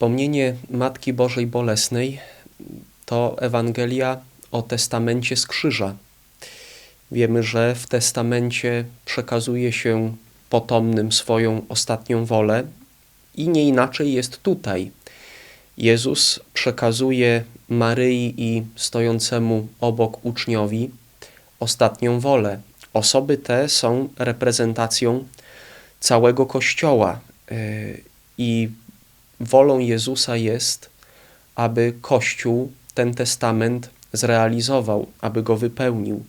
Wspomnienie Matki Bożej Bolesnej to Ewangelia o testamencie z krzyża. Wiemy, że w testamencie przekazuje się potomnym swoją ostatnią wolę i nie inaczej jest tutaj. Jezus przekazuje Maryi i stojącemu obok uczniowi ostatnią wolę. Osoby te są reprezentacją całego Kościoła y, i wolą Jezusa jest, aby Kościół ten testament zrealizował, aby go wypełnił.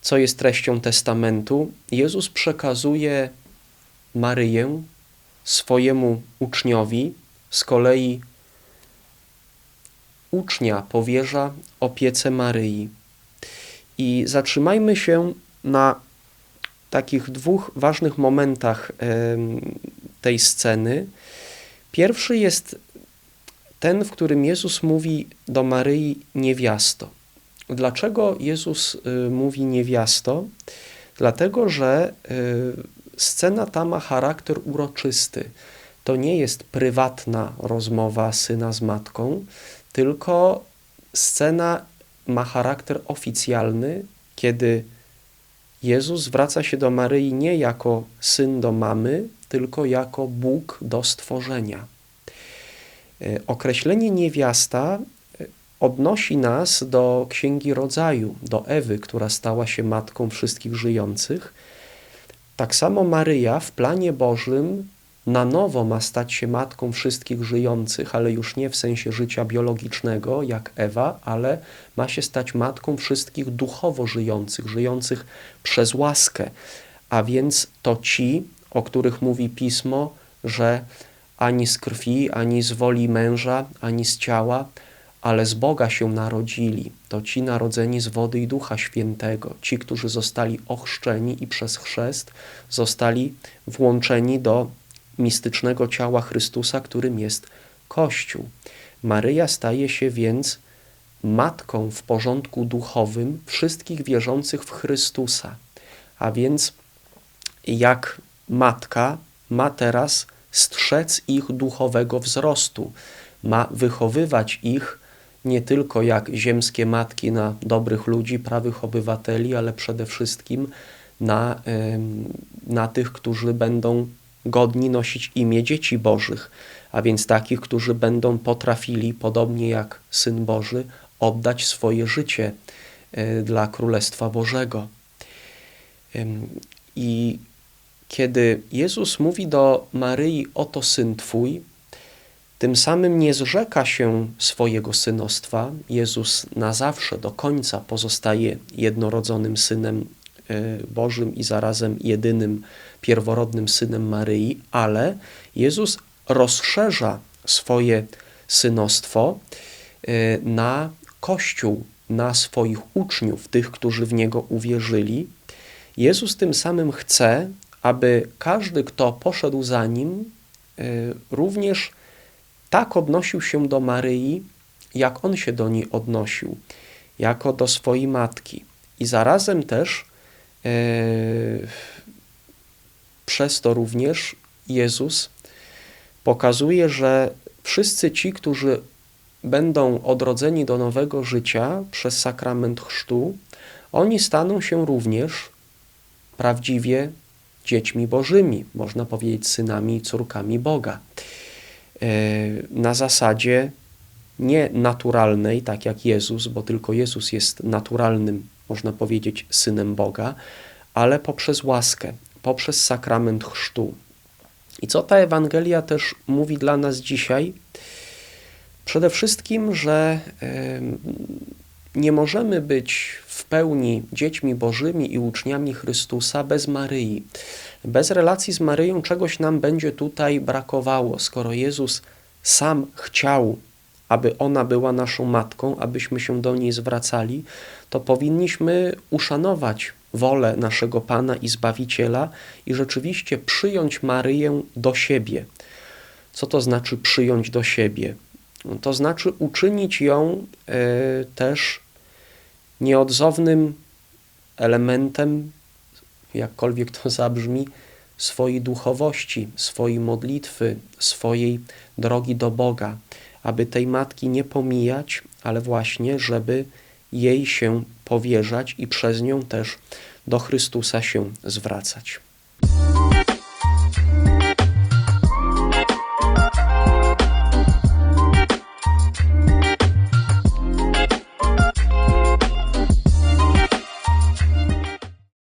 Co jest treścią testamentu? Jezus przekazuje Maryję swojemu uczniowi, z kolei ucznia powierza opiece Maryi. I zatrzymajmy się na takich dwóch ważnych momentach tej sceny. Pierwszy jest ten, w którym Jezus mówi do Maryi niewiasto. Dlaczego Jezus y, mówi niewiasto? Dlatego, że y, scena ta ma charakter uroczysty. To nie jest prywatna rozmowa syna z matką, tylko scena ma charakter oficjalny, kiedy Jezus zwraca się do Maryi nie jako syn do mamy, tylko jako Bóg do stworzenia. E, określenie niewiasta e, odnosi nas do Księgi Rodzaju, do Ewy, która stała się matką wszystkich żyjących. Tak samo Maryja w planie Bożym na nowo ma stać się matką wszystkich żyjących, ale już nie w sensie życia biologicznego, jak Ewa, ale ma się stać matką wszystkich duchowo żyjących, żyjących przez łaskę. A więc to ci, o których mówi Pismo, że ani z krwi, ani z woli męża, ani z ciała, ale z Boga się narodzili. To ci narodzeni z wody i Ducha Świętego, ci, którzy zostali ochrzczeni i przez chrzest zostali włączeni do mistycznego ciała Chrystusa, którym jest Kościół. Maryja staje się więc matką w porządku duchowym wszystkich wierzących w Chrystusa. A więc jak matka ma teraz strzec ich duchowego wzrostu, ma wychowywać ich nie tylko jak ziemskie matki na dobrych ludzi, prawych obywateli, ale przede wszystkim na, na tych, którzy będą godni nosić imię dzieci Bożych, a więc takich, którzy będą potrafili, podobnie jak Syn Boży, oddać swoje życie e, dla Królestwa Bożego. I kiedy Jezus mówi do Maryi, oto Syn Twój, tym samym nie zrzeka się swojego synostwa. Jezus na zawsze, do końca pozostaje jednorodzonym Synem e, Bożym i zarazem jedynym pierworodnym synem Maryi, ale Jezus rozszerza swoje synostwo e, na Kościół, na swoich uczniów, tych, którzy w Niego uwierzyli. Jezus tym samym chce, aby każdy, kto poszedł za Nim, e, również tak odnosił się do Maryi, jak On się do niej odnosił, jako do swojej matki. I zarazem też e, przez to również Jezus pokazuje, że wszyscy ci, którzy będą odrodzeni do nowego życia przez sakrament chrztu, oni staną się również prawdziwie dziećmi bożymi, można powiedzieć synami i córkami Boga. E, na zasadzie nie naturalnej, tak jak Jezus, bo tylko Jezus jest naturalnym, można powiedzieć, synem Boga, ale poprzez łaskę, poprzez sakrament chrztu. I co ta Ewangelia też mówi dla nas dzisiaj? Przede wszystkim, że nie możemy być w pełni dziećmi Bożymi i uczniami Chrystusa bez Maryi. Bez relacji z Maryją czegoś nam będzie tutaj brakowało, skoro Jezus sam chciał, aby ona była naszą matką, abyśmy się do niej zwracali, to powinniśmy uszanować wolę naszego Pana i Zbawiciela i rzeczywiście przyjąć Maryję do siebie. Co to znaczy przyjąć do siebie? To znaczy uczynić ją e, też nieodzownym elementem, jakkolwiek to zabrzmi, swojej duchowości, swojej modlitwy, swojej drogi do Boga, aby tej matki nie pomijać, ale właśnie, żeby jej się powierzać i przez nią też do Chrystusa się zwracać.